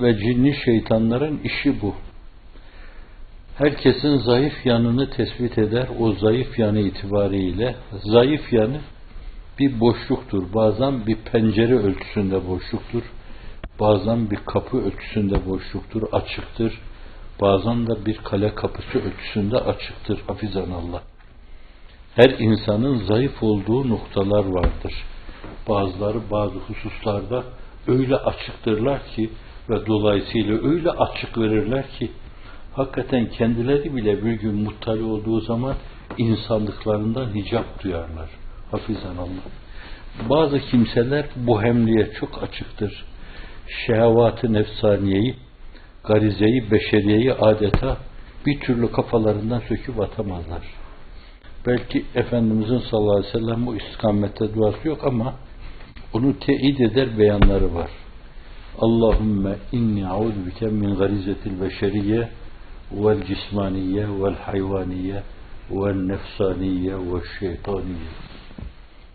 Ve cinni şeytanların işi bu. Herkesin zayıf yanını tespit eder. O zayıf yanı itibariyle zayıf yanı bir boşluktur. Bazen bir pencere ölçüsünde boşluktur. Bazen bir kapı ölçüsünde boşluktur, açıktır. Bazen de bir kale kapısı ölçüsünde açıktır. Hafizan Allah. Her insanın zayıf olduğu noktalar vardır. Bazıları bazı hususlarda öyle açıktırlar ki ve dolayısıyla öyle açık verirler ki hakikaten kendileri bile bir gün muttali olduğu zaman insanlıklarından hicap duyarlar. Hafizan Allah. Bazı kimseler bu hemliğe çok açıktır. Şehvat-ı nefsaniyeyi, garizeyi, beşeriyeyi adeta bir türlü kafalarından söküp atamazlar. Belki Efendimizin sallallahu aleyhi ve sellem bu istikamette duası yok ama onu teyit eder beyanları var. Allahümme inni audubike min garizetil beşeriye vel cismaniye vel hayvaniye vel nefsaniye vel şeytaniye.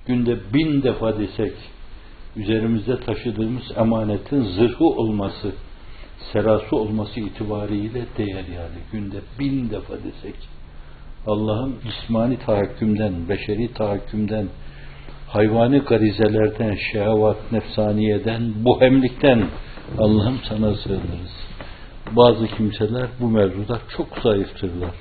Günde bin defa desek üzerimizde taşıdığımız emanetin zırhı olması, serası olması itibariyle değer yani. Günde bin defa desek. Allah'ım cismani tahakkümden, beşeri tahakkümden, hayvani garizelerden, şehvat, nefsaniyeden, buhemlikten Allah'ım sana sığınırız. Bazı kimseler bu mevzuda çok zayıftırlar.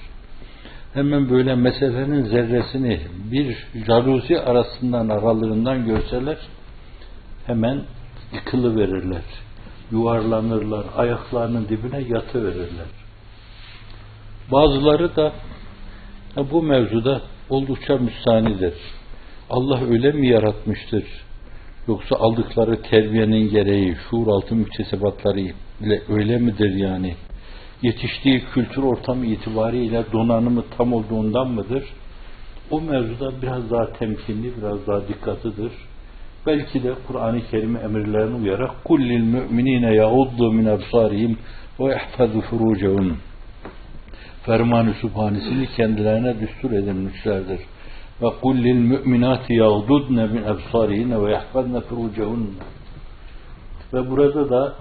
Hemen böyle meselenin zerresini bir jaluzi arasından, aralığından görseler hemen yıkılı verirler. Yuvarlanırlar, ayaklarının dibine yatı verirler. Bazıları da bu mevzuda oldukça müstanidir. Allah öyle mi yaratmıştır? Yoksa aldıkları terbiyenin gereği, şuur altı müktesebatları ile öyle midir yani? Yetiştiği kültür ortamı itibariyle donanımı tam olduğundan mıdır? O mevzuda biraz daha temkinli, biraz daha dikkatlidir. Belki de Kur'an-ı Kerim emirlerine uyarak kullil müminine yauddu min absarihim ve yahfazu furucehum ferman-ı kendilerine düstur edilmişlerdir. Ve kullil müminati yağdudne min ebsarihine ve yahfazne furucehunne. Ve burada da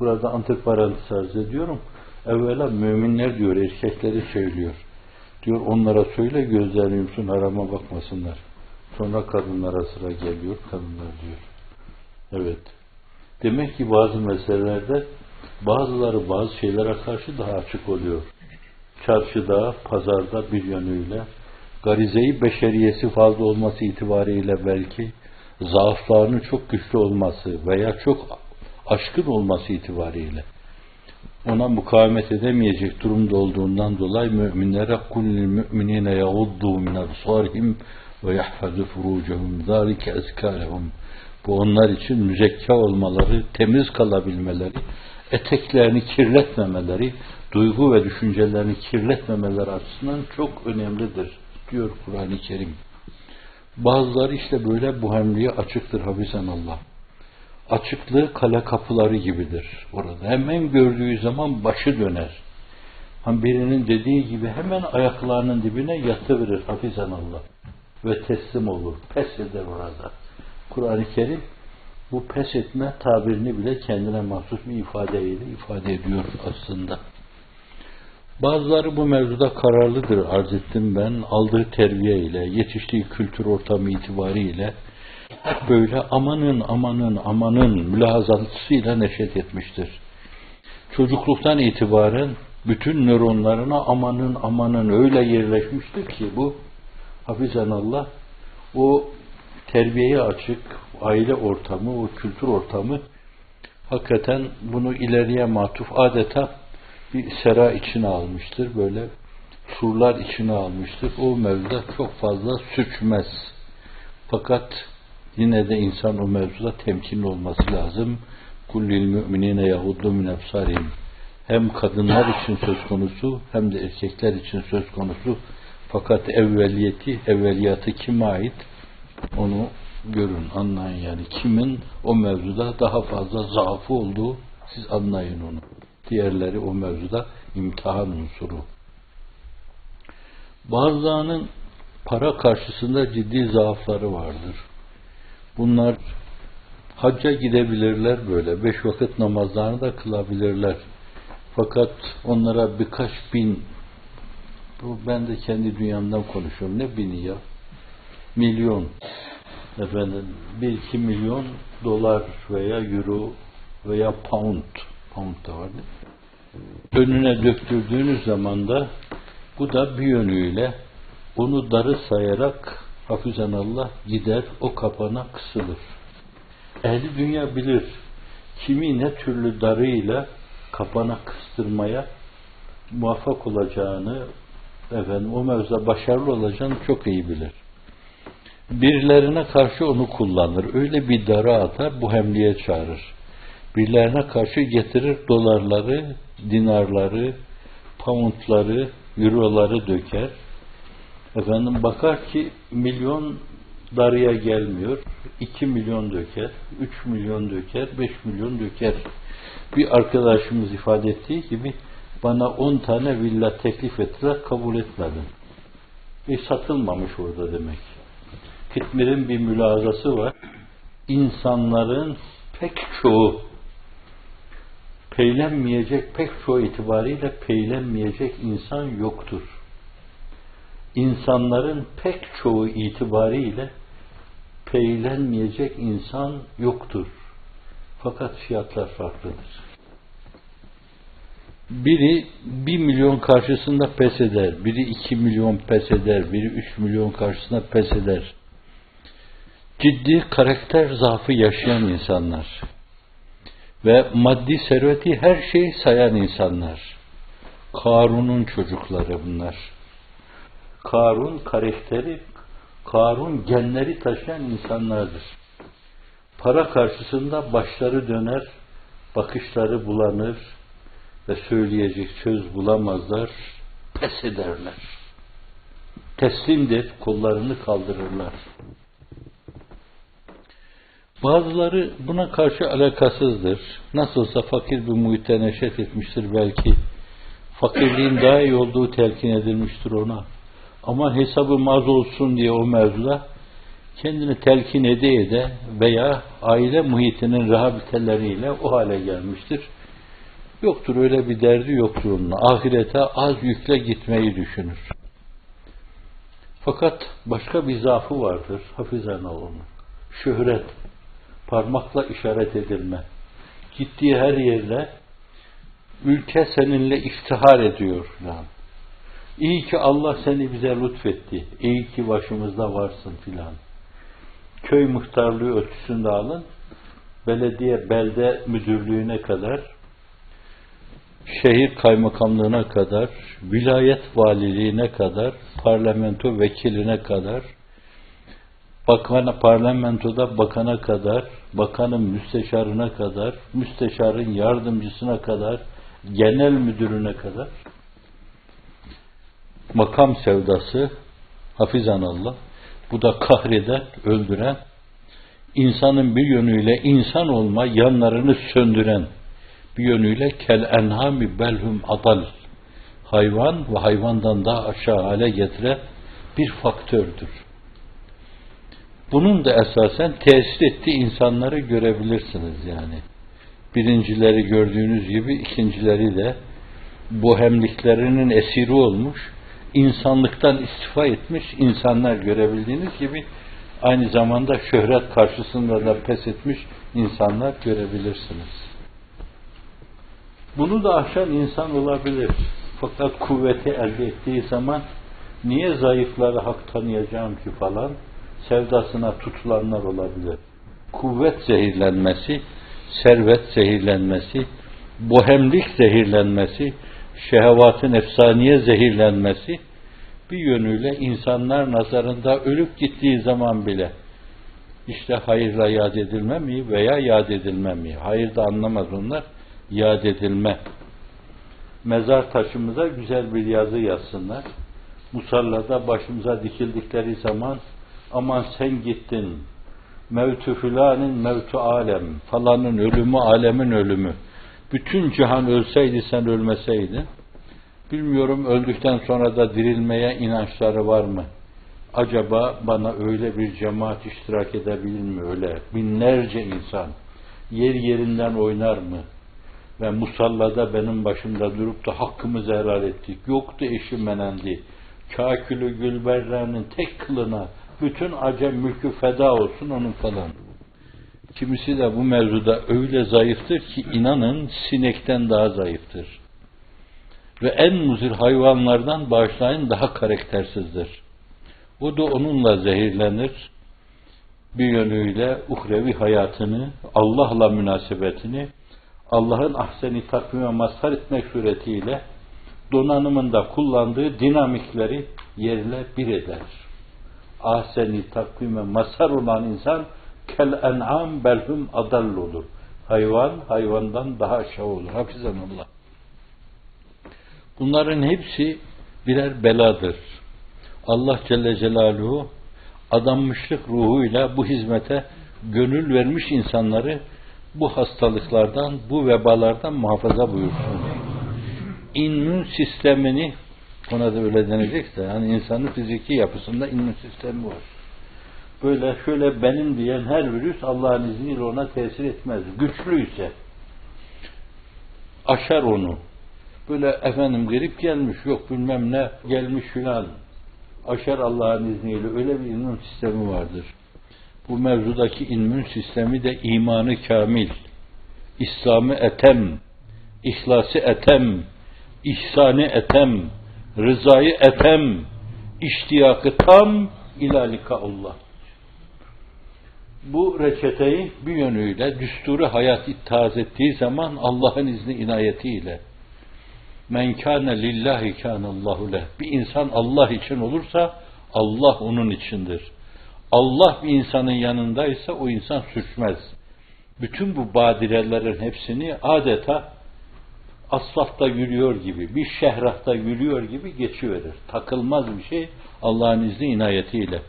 burada antiparantez arz ediyorum. Evvela müminler diyor, erkekleri söylüyor. Diyor onlara söyle gözlerini yumsun harama bakmasınlar. Sonra kadınlara sıra geliyor, kadınlar diyor. Evet. Demek ki bazı meselelerde bazıları bazı şeylere karşı daha açık oluyor. Çarşıda, pazarda bir yönüyle garizeyi beşeriyesi fazla olması itibariyle belki zaaflarının çok güçlü olması veya çok aşkın olması itibariyle ona mukavemet edemeyecek durumda olduğundan dolayı müminlere kullil müminine yaguddu min absarihim ve yahfazu furucehum zalike ezkalehum bu onlar için müzekka olmaları, temiz kalabilmeleri, eteklerini kirletmemeleri, duygu ve düşüncelerini kirletmemeleri açısından çok önemlidir diyor Kur'an-ı Kerim. Bazıları işte böyle bu hemliğe açıktır Hafizan Allah. Açıklığı kale kapıları gibidir orada. Hemen gördüğü zaman başı döner. Hani birinin dediği gibi hemen ayaklarının dibine yatıverir Hafizan Allah. Ve teslim olur. Pes eder orada. Kur'an-ı Kerim bu pes etme tabirini bile kendine mahsus bir ifadeyle ifade ediyor aslında. Bazıları bu mevzuda kararlıdır arz ettim ben. Aldığı terbiye ile, yetiştiği kültür ortamı itibariyle hep böyle amanın amanın amanın mülahazatısıyla neşet etmiştir. Çocukluktan itibaren bütün nöronlarına amanın amanın öyle yerleşmiştir ki bu hafizan Allah o terbiyeye açık aile ortamı, o kültür ortamı hakikaten bunu ileriye matuf adeta bir sera içine almıştır. Böyle surlar içine almıştır. O mevzuda çok fazla sürçmez. Fakat yine de insan o mevzuda temkinli olması lazım. Kullil müminine yahuddu min efsarim. Hem kadınlar için söz konusu hem de erkekler için söz konusu. Fakat evveliyeti, evveliyatı kime ait? Onu görün, anlayın yani. Kimin o mevzuda daha fazla zaafı olduğu siz anlayın onu. Diğerleri o mevzuda imtihan unsuru. Bazılarının para karşısında ciddi zaafları vardır. Bunlar Hacca gidebilirler böyle. Beş vakit namazlarını da kılabilirler. Fakat onlara birkaç bin bu ben de kendi dünyamdan konuşuyorum. Ne bini ya? Milyon. Efendim, bir iki milyon dolar veya euro veya pound. Pound da var değil mi? Önüne döktürdüğünüz zaman da bu da bir yönüyle onu darı sayarak hafizan Allah gider o kapana kısılır. Ehli dünya bilir kimi ne türlü darıyla kapana kıstırmaya muvaffak olacağını efendim o mevzuda başarılı olacağını çok iyi bilir. Birilerine karşı onu kullanır. Öyle bir dara atar, bu hemliye çağırır. Birilerine karşı getirir dolarları, dinarları, poundları, euroları döker. Efendim bakar ki milyon darıya gelmiyor. 2 milyon döker, 3 milyon döker, 5 milyon döker. Bir arkadaşımız ifade ettiği gibi bana 10 tane villa teklif ettiler, kabul etmedim. E satılmamış orada demek. Kitmir'in bir mülazası var. İnsanların pek çoğu peylenmeyecek pek çoğu itibariyle peylenmeyecek insan yoktur. İnsanların pek çoğu itibariyle peylenmeyecek insan yoktur. Fakat fiyatlar farklıdır. Biri bir milyon karşısında pes eder, biri iki milyon pes eder, biri üç milyon karşısında pes eder. Ciddi karakter zaafı yaşayan insanlar ve maddi serveti her şeyi sayan insanlar. Karun'un çocukları bunlar. Karun karakteri, Karun genleri taşıyan insanlardır. Para karşısında başları döner, bakışları bulanır ve söyleyecek söz bulamazlar, pes ederler. Teslimdir, kollarını kaldırırlar. Bazıları buna karşı alakasızdır. Nasılsa fakir bir muhitte neşet etmiştir belki. Fakirliğin daha iyi olduğu telkin edilmiştir ona. Ama hesabı maz olsun diye o mevzuda kendini telkin ede ede veya aile muhitinin rehabiliteleriyle o hale gelmiştir. Yoktur öyle bir derdi yoktur onun. Ahirete az yükle gitmeyi düşünür. Fakat başka bir zaafı vardır. Hafizan onun. Şöhret parmakla işaret edilme. Gittiği her yerde ülke seninle iftihar ediyor filan. İyi ki Allah seni bize lütfetti. İyi ki başımızda varsın filan. Köy muhtarlığı ölçüsünde alın. Belediye belde müdürlüğüne kadar şehir kaymakamlığına kadar, vilayet valiliğine kadar, parlamento vekiline kadar, bakana, parlamentoda bakana kadar, bakanın müsteşarına kadar, müsteşarın yardımcısına kadar, genel müdürüne kadar makam sevdası hafizan Allah bu da kahreden, öldüren insanın bir yönüyle insan olma yanlarını söndüren bir yönüyle kel enhami belhum adal hayvan ve hayvandan daha aşağı hale getiren bir faktördür. Bunun da esasen tesir ettiği insanları görebilirsiniz yani. Birincileri gördüğünüz gibi ikincileri de bohemliklerinin esiri olmuş, insanlıktan istifa etmiş insanlar görebildiğiniz gibi aynı zamanda şöhret karşısında da pes etmiş insanlar görebilirsiniz. Bunu da aşan insan olabilir. Fakat kuvveti elde ettiği zaman niye zayıfları hak tanıyacağım ki falan sevdasına tutulanlar olabilir. Kuvvet zehirlenmesi, servet zehirlenmesi, bohemlik zehirlenmesi, şehvatın efsaniye zehirlenmesi bir yönüyle insanlar nazarında ölüp gittiği zaman bile işte hayırla yad edilme mi veya yad edilme mi? Hayır da anlamaz onlar. Yad edilme. Mezar taşımıza güzel bir yazı yazsınlar. Musallada başımıza dikildikleri zaman aman sen gittin, mevtü filanin mevtü alem, falanın ölümü alemin ölümü. Bütün cihan ölseydi sen ölmeseydin, bilmiyorum öldükten sonra da dirilmeye inançları var mı? Acaba bana öyle bir cemaat iştirak edebilir mi öyle? Binlerce insan yer yerinden oynar mı? Ve musallada benim başımda durup da hakkımızı helal ettik. Yoktu eşim menendi. Kakülü Gülberra'nın tek kılına bütün acem mülkü feda olsun onun falan. Kimisi de bu mevzuda öyle zayıftır ki inanın sinekten daha zayıftır. Ve en muzir hayvanlardan bağışlayın daha karaktersizdir. O da onunla zehirlenir. Bir yönüyle uhrevi hayatını, Allah'la münasebetini, Allah'ın ahseni takvime mazhar etmek suretiyle donanımında kullandığı dinamikleri yerle bir eder. Ahseni takvime mazhar olan insan kel en'am belhum adall olur. Hayvan hayvandan daha aşağı olur. Hafizanallah. Bunların hepsi birer beladır. Allah Celle Celaluhu adanmışlık ruhuyla bu hizmete gönül vermiş insanları bu hastalıklardan, bu vebalardan muhafaza buyursun. İmmün sistemini ona da öyle denecekse yani insanın fiziki yapısında immün sistemi var. Böyle şöyle benim diyen her virüs Allah'ın izniyle ona tesir etmez. Güçlüyse aşar onu. Böyle efendim girip gelmiş yok bilmem ne gelmiş filan aşar Allah'ın izniyle öyle bir immün sistemi vardır. Bu mevzudaki immün sistemi de imanı kamil, İslam'ı etem, ihlası etem, ihsanı etem, rızayı etem, iştiyakı tam ilalika Allah. Bu reçeteyi bir yönüyle düsturu hayat ittihaz ettiği zaman Allah'ın izni inayetiyle Men kâne lillahi kânallahu leh. Bir insan Allah için olursa Allah onun içindir. Allah bir insanın yanındaysa o insan sürçmez. Bütün bu badirelerin hepsini adeta asfaltta yürüyor gibi, bir şehrahta yürüyor gibi geçiverir. Takılmaz bir şey Allah'ın izni inayetiyle.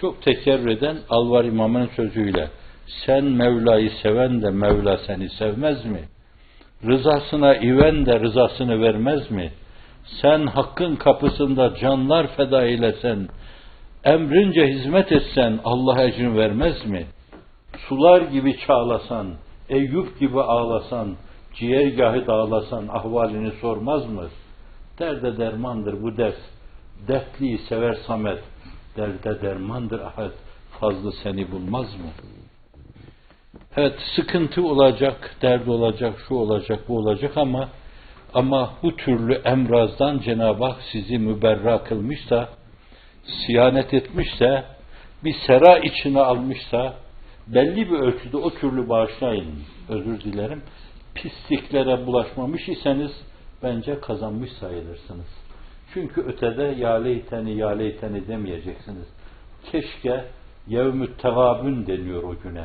Çok tekerrür eden Alvar İmam'ın sözüyle sen Mevla'yı seven de Mevla seni sevmez mi? Rızasına iven de rızasını vermez mi? Sen hakkın kapısında canlar feda eylesen, emrince hizmet etsen Allah ecrini vermez mi? Sular gibi çağlasan, Eyüp gibi ağlasan, ciğergahı dağlasan ahvalini sormaz mı? Derde dermandır bu ders. Dertliyi sever Samet. Derde dermandır ahad. Fazlı seni bulmaz mı? Evet sıkıntı olacak, dert olacak, şu olacak, bu olacak ama ama bu türlü emrazdan Cenab-ı Hak sizi müberra kılmışsa, siyanet etmişse, bir sera içine almışsa, belli bir ölçüde o türlü bağışlayın, özür dilerim, pisliklere bulaşmamış iseniz, bence kazanmış sayılırsınız. Çünkü ötede ya leyteni ya leyteni demeyeceksiniz. Keşke yevmü tegabün deniyor o güne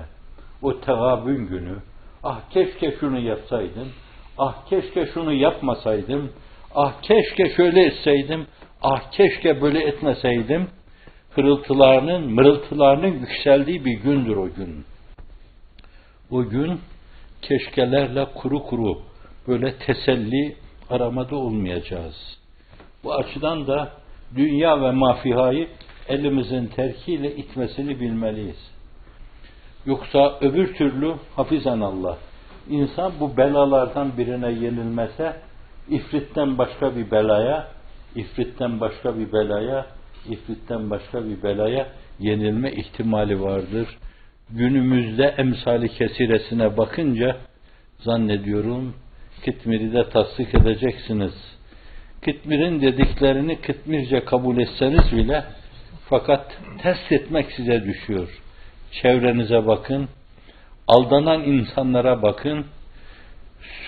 o tegabün günü, ah keşke şunu yapsaydım, ah keşke şunu yapmasaydım, ah keşke şöyle etseydim, ah keşke böyle etmeseydim, hırıltılarının, mırıltılarının yükseldiği bir gündür o gün. O gün keşkelerle kuru kuru böyle teselli aramada olmayacağız. Bu açıdan da dünya ve mafihayı elimizin terkiyle itmesini bilmeliyiz. Yoksa öbür türlü hafizan Allah. İnsan bu belalardan birine yenilmese ifritten başka bir belaya, ifritten başka bir belaya, ifritten başka bir belaya yenilme ihtimali vardır. Günümüzde emsali kesiresine bakınca zannediyorum Kitmir'i de tasdik edeceksiniz. Kitmir'in dediklerini Kitmirce kabul etseniz bile fakat test etmek size düşüyor çevrenize bakın, aldanan insanlara bakın,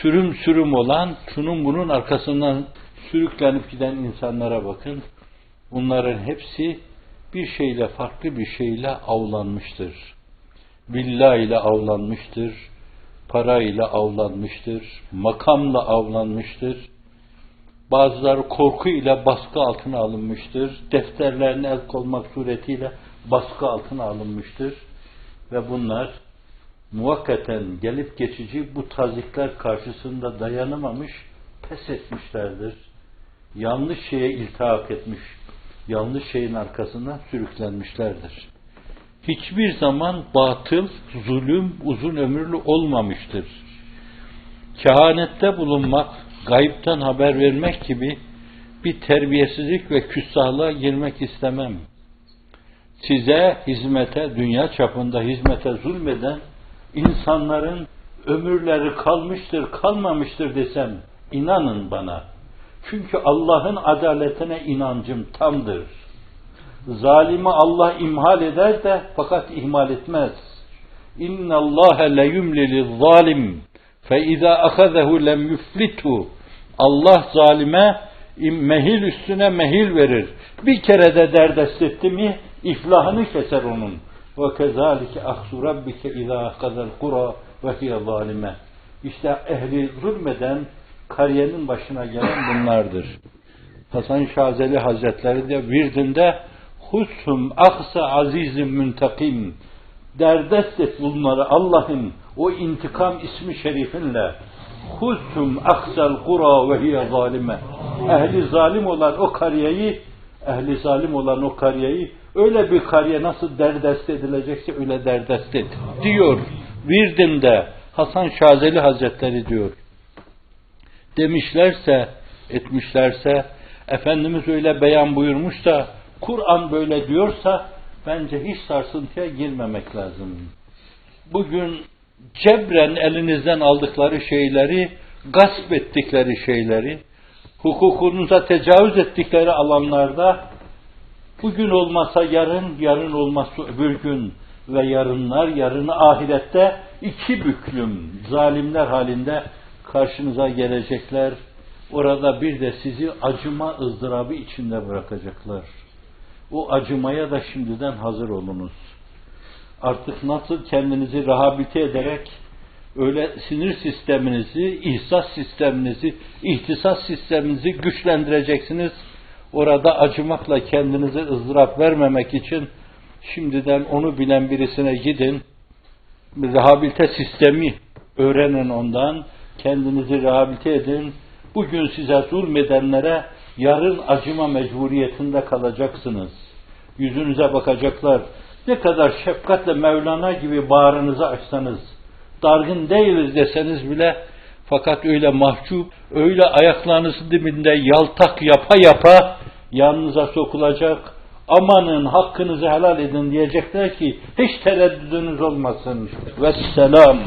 sürüm sürüm olan, şunun bunun arkasından sürüklenip giden insanlara bakın. Bunların hepsi bir şeyle, farklı bir şeyle avlanmıştır. Villa ile avlanmıştır, para ile avlanmıştır, makamla avlanmıştır. Bazıları korku ile baskı altına alınmıştır. Defterlerine el konmak suretiyle baskı altına alınmıştır ve bunlar muvakkaten gelip geçici bu tazikler karşısında dayanamamış, pes etmişlerdir. Yanlış şeye iltihak etmiş, yanlış şeyin arkasından sürüklenmişlerdir. Hiçbir zaman batıl, zulüm, uzun ömürlü olmamıştır. Kehanette bulunmak, gayipten haber vermek gibi bir terbiyesizlik ve küstahlığa girmek istemem. Size hizmete, dünya çapında hizmete zulmeden insanların ömürleri kalmıştır, kalmamıştır desem inanın bana. Çünkü Allah'ın adaletine inancım tamdır. Zalimi Allah imhal eder de fakat ihmal etmez. İnna Allah le yumlil zalim fe iza ahazahu lem yuflitu. Allah zalime mehil üstüne mehil verir. Bir kere de derdest etti mi iflahını keser onun. Ve kezalike ahsu rabbike iza ahazal kura ve hiye zalime. İşte ehli zulmeden kariyenin başına gelen bunlardır. Hasan Şazeli Hazretleri de virdinde Husum aksa azizim müntakim derdest et bunları Allah'ın o intikam ismi şerifinle. Husum aksal kura ve hiye zalime. Ehli zalim olan o kariyeyi ehli zalim olan o kariyeyi öyle bir kariye nasıl derdest edilecekse öyle derdest et diyor. Virdinde Hasan Şazeli Hazretleri diyor. Demişlerse etmişlerse Efendimiz öyle beyan buyurmuşsa Kur'an böyle diyorsa bence hiç sarsıntıya girmemek lazım. Bugün cebren elinizden aldıkları şeyleri, gasp ettikleri şeyleri, hukukunuza tecavüz ettikleri alanlarda bugün olmasa yarın, yarın olmasa öbür gün ve yarınlar, yarını ahirette iki büklüm zalimler halinde karşınıza gelecekler. Orada bir de sizi acıma ızdırabı içinde bırakacaklar. O acımaya da şimdiden hazır olunuz. Artık nasıl kendinizi rehabilite ederek öyle sinir sisteminizi, ihsas sisteminizi, ihtisas sisteminizi güçlendireceksiniz. Orada acımakla kendinize ızdırap vermemek için şimdiden onu bilen birisine gidin. Rehabilite sistemi öğrenin ondan. Kendinizi rehabilite edin. Bugün size zulmedenlere yarın acıma mecburiyetinde kalacaksınız. Yüzünüze bakacaklar. Ne kadar şefkatle Mevlana gibi bağrınızı açsanız, dargın değiliz deseniz bile fakat öyle mahcup, öyle ayaklarınızın dibinde yaltak yapa yapa yanınıza sokulacak. Amanın hakkınızı helal edin diyecekler ki hiç tereddüdünüz olmasın. Vesselam.